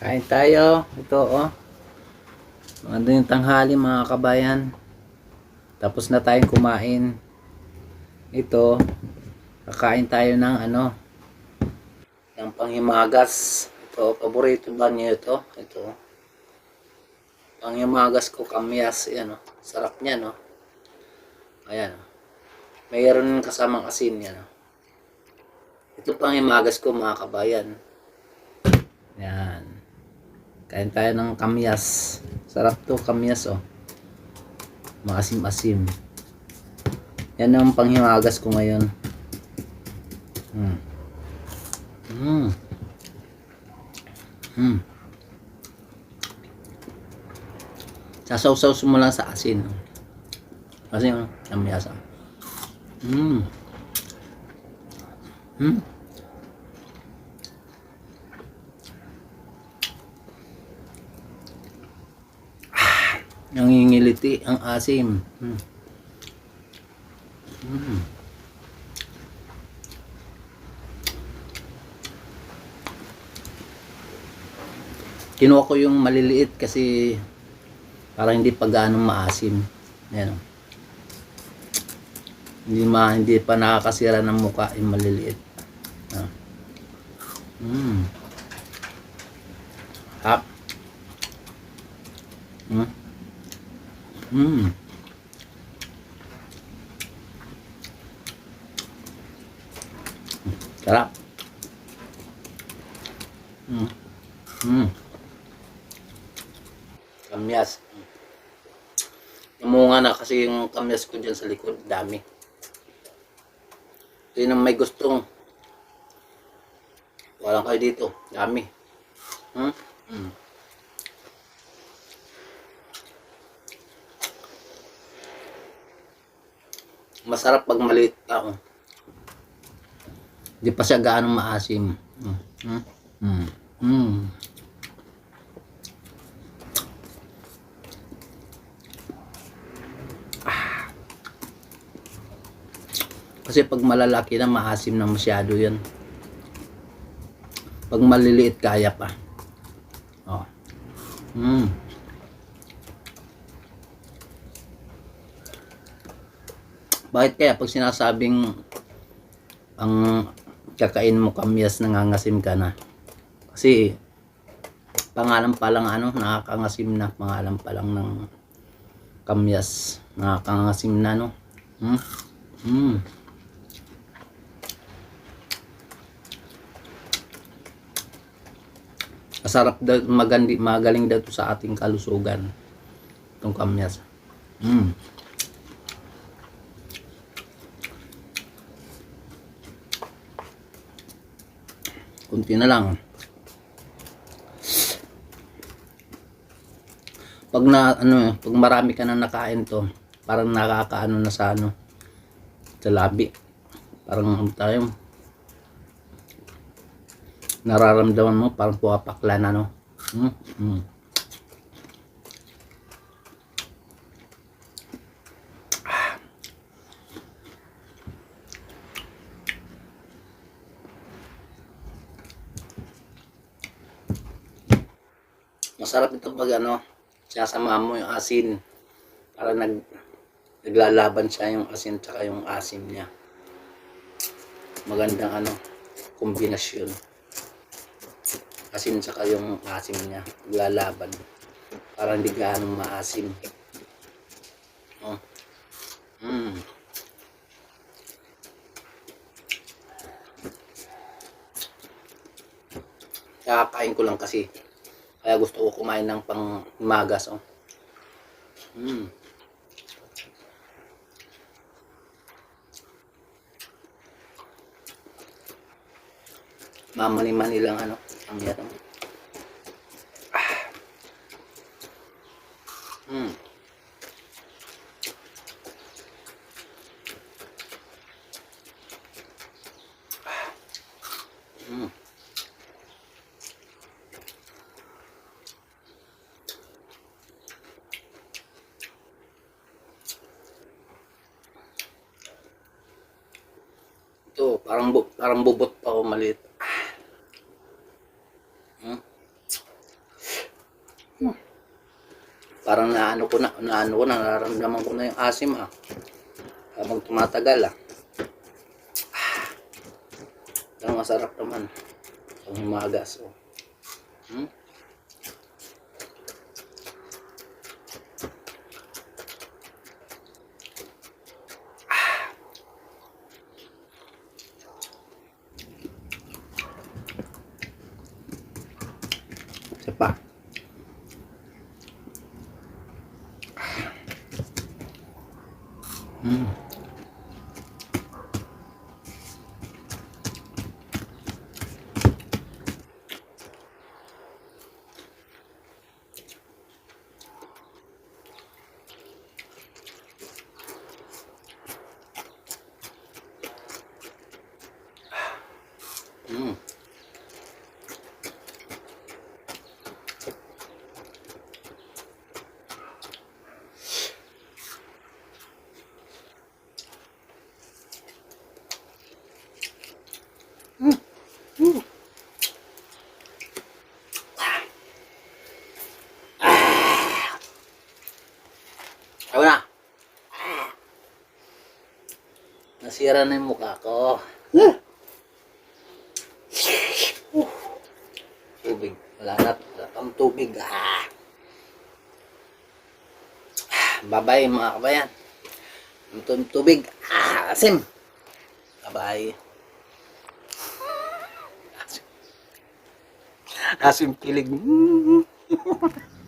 Kain tayo. Ito, oh. Ano yung tanghali mga kabayan. Tapos na tayong kumain. Ito, kakain tayo ng ano, yung panghimagas. Ito, paborito ba niyo ito? Ito. Panghimagas ko, kamyas. Yan, oh. Sarap niya, no? Ayan, oh. Mayroon kasamang asin yan, oh. Ito panghimagas ko, mga kabayan. Kain tayo ng kamyas. Sarap to, kamyas, oh. Maasim-asim. Yan ang panghimagas ko ngayon. Hmm. Hmm. Hmm. Sasaw-saw mo lang sa asin. Kasi yung kamyas, oh. Hmm. Nangingiliti ang asim. Hmm. Hmm. Kinuha ko yung maliliit kasi para hindi pa ganong maasim. Ayan. Hindi ma hindi pa nakakasira ng mukha yung maliliit. Ah. Mm. Hap. Mm. Mm. Sarap. Mm. Mm. Kamyas. Namunga na kasi yung kamyas ko dyan sa likod. Dami. Sino may gustong walang kayo dito. Dami. Hmm? Mm. Masarap pag maliit tao. Di pa siya gaano maasim. Mm. Mm. Mm. Mm. Kasi pag malalaki na, maasim na masyado yan. Pag maliliit, kaya pa. Oh. Mm. Bakit kaya pag sinasabing ang kakain mo kamyas nangangasim ka na? Kasi pangalan pa lang ano, nakakangasim na pangalan pa lang ng kamyas. Nakakangasim na no. Hmm? Hmm. Masarap daw, magandi, magaling daw to sa ating kalusugan. Itong kamyas. Mm. Kunti na lang. Pag na ano, pag marami ka na nakain to, parang nakakaano na sa ano sa labi. Parang ano tayo nararamdaman mo parang pumapakla na no. Mm, mm. Masarap ito pag ano, sasama mo yung asin. Para nag naglalaban siya yung asin tsaka yung asim niya. Magandang ano, kombinasyon asin saka yung asim niya lalaban para hindi gaano maasim oh. mm. kakain ko lang kasi kaya gusto ko kumain ng pang magas oh. mm. mamani-mani lang ano ang yan ah. mm. Mm. Ito, parang, bu parang bubot pa ako maliit. Hmm. Hmm. Parang naano ko na, naano ko na, nararamdaman ko na yung asim ha. Habang tumatagal ha. Ang masarap naman. Ang umagas. Oh. Hmm? Mm. Mm. Ako na. Nasira na yung mukha ko. Tubig. Wala na. Wala kang tubig. Ah. Bye-bye mga kabayan. Yung tubig. Ah, asim. Bye-bye. Asim kilig.